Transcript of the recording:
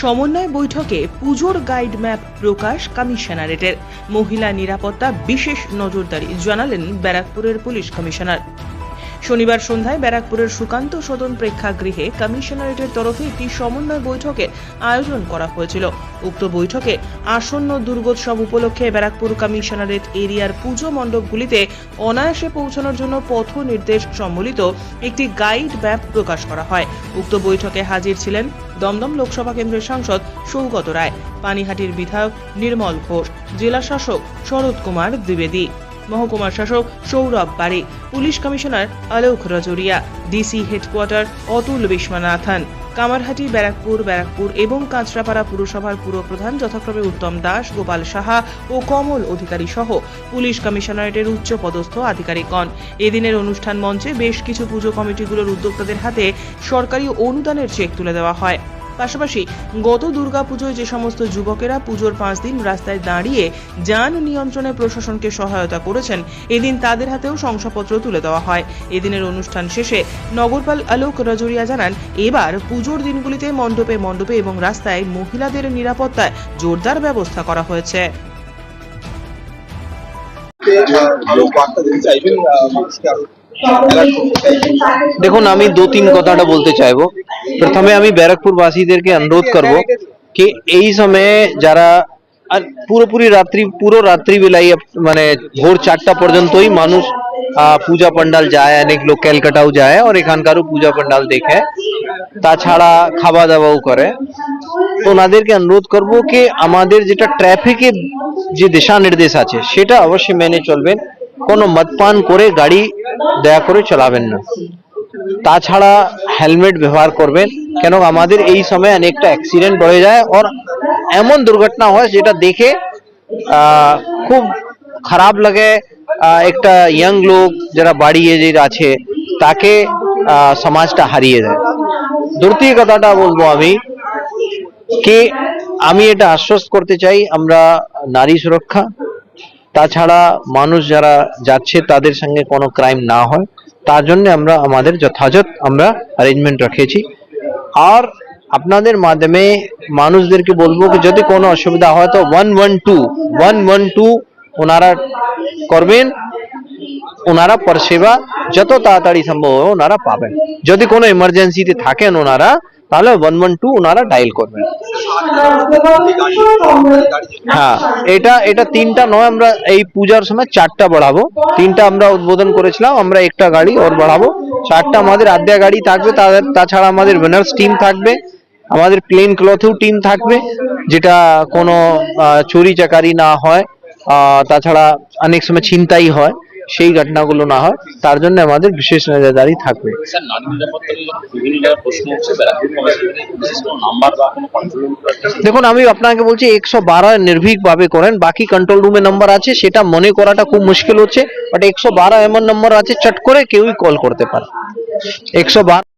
সমন্বয় বৈঠকে পুজোর গাইড ম্যাপ প্রকাশ কমিশনারেটের। মহিলা নিরাপত্তা বিশেষ নজরদারি জানালেন ব্যারাকপুরের পুলিশ কমিশনার। শনিবার সন্ধ্যায় ব্যারাকপুরের সুকান্ত সদন প্রেক্ষাগৃহে কমিশনারেটের তরফে একটি সমন্বয় বৈঠকের আয়োজন করা হয়েছিল। উক্ত বৈঠকে আসন্ন দুর্গোৎসব উপলক্ষে ব্যারাকপুর কমিশনারেট এরিয়ার পুজো মণ্ডপগুলিতে অনায়াসে পৌঁছানোর জন্য পথ নির্দেশ সম্বলিত একটি গাইড ম্যাপ প্রকাশ করা হয়। উক্ত বৈঠকে হাজির ছিলেন দমদম লোকসভা কেন্দ্রের সাংসদ সৌগত রায়, পানিহাটির বিধায়ক নির্মল ঘোষ, জেলা শাসক শরৎ কুমার দ্বিবেদী। মহকুমা শাসক Sourav Bari police commissioner Alok Rajoria, DC headquarter Atul Viswanathan, Kamarhati Barrackpore Barrackpore এবং কাঁচরাপাড়া পুরসভার পুরপ্রধান যথাক্রমে উত্তম দাস, গোপাল সাহা ও কমল অধিকারী সহ পুলিশ কমিশনারেটের উচ্চ পদস্থ আধিকারিকগণ। এদিনের অনুষ্ঠান মঞ্চে বেশ কিছু পুজো কমিটিগুলোর উদ্যোক্তাদের হাতে সরকারি অনুদানের চেক তুলে দেওয়া হয়। পাশাপাশি গত দুর্গাপুজোয় যে সমস্ত যুবকেরা পুজোর পাঁচ দিন রাস্তায় দাঁড়িয়ে যান নিয়ন্ত্রণে প্রশাসনকে সহায়তা করেছেন, এদিন তাদের হাতেও শংসাপত্র তুলে দেওয়া হয়। এদিনের অনুষ্ঠান শেষে নগরপাল আলোক রাজরিয়া জানান, এবার পুজোর দিনগুলিতে মণ্ডপে মণ্ডপে এবং রাস্তায় মহিলাদের নিরাপত্তায় জোরদার ব্যবস্থা করা হয়েছে। দেখুন, আমি দু তিন কথাটা বলতে চাইব। প্রথমে আমি ব্যারাকপুর বাসীদেরকে অনুরোধ করব কি এই সময়ে যারা আর পুরোপুরি রাত্রি পুরো রাত্রি বেলাই মানে ভোর চারটা পর্যন্তই মানুষ আহ, পূজা পান্ডাল যায় অনেক লোক ক্যালকাটাও যায় আর এখানকারও পূজা পান্ডাল দেখে তাছাড়া খাওয়া দাওয়াও করে তো ওনাদেরকে অনুরোধ করব কি আমাদের যেটা ট্রাফিকের যে দিশা নির্দেশ আছে সেটা অবশ্যই মেনে চলবেন কোনো মদপান করে গাড়ি দয়া করে চালাবেন না তাছাড়া হেলমেট ব্যবহার করবেন। কেন আমাদের এই সময় অনেকটা অ্যাক্সিডেন্ট বেড়ে যায় আর এমন দুর্ঘটনা হয় যেটা দেখে খুব খারাপ লাগে একটা ইয়াং লোক যারা বাড়ি এজের আছে, তাকে সমাজটা হারিয়ে দেয় দ্বিতীয় কথাটা বলব আমি। কি আমি এটা আশ্বস্ত করতে চাই, আমরা নারী সুরক্ষা। তাছাড়া মানুষ যারা যাচ্ছে, তাদের সঙ্গে কোনো ক্রাইম না হয়। তার জন্য আমরা আমাদের যথাযথ আমরা অ্যারেঞ্জমেন্ট রেখেছি আর আপনাদের মাধ্যমে মানুষদেরকে বলব যদি কোনো অসুবিধা হয় তো one one two one one two ওনারা করবেন, ওনারা পরিষেবা যত তাড়াতাড়ি সম্ভব হয় ওনারা পাবেন। যদি কোনো এমার্জেন্সিতে থাকেন ওনারা তাহলে ওয়ান ওয়ান টু ওনারা ডাইল করবেন। হ্যাঁ এটা এটা তিনটা নয়, আমরা এই পূজার সময় চারটা বাড়াবো। তিনটা আমরা উদ্বোধন করেছিলাম, আমরা একটা গাড়ি ওর বাড়াবো। চারটা আমাদের আদ্যা গাড়ি থাকবে তাদের তাছাড়া আমাদের উইনার্স টিম থাকবে, আমাদের প্লেন ক্লথেও টিম থাকবে, যেটা কোনো চুরি চাকারি না হয় তাছাড়া অনেক সময় ছিনতাই হয়। সেই ঘটনাগুলো না হয় তার জন্য আমাদের বিশেষ নজরদারি থাকবে। দেখুন আমি আপনাকে বলছি একশো বারো নির্ভীক ভাবে করেন বাকি কন্ট্রোল রুমে নাম্বার আছে সেটা মনে করাটা খুব মুশকিল হচ্ছে বাট একশো বারো এমন নম্বর আছে চট করে কেউই কল করতে পারে। একশো বারো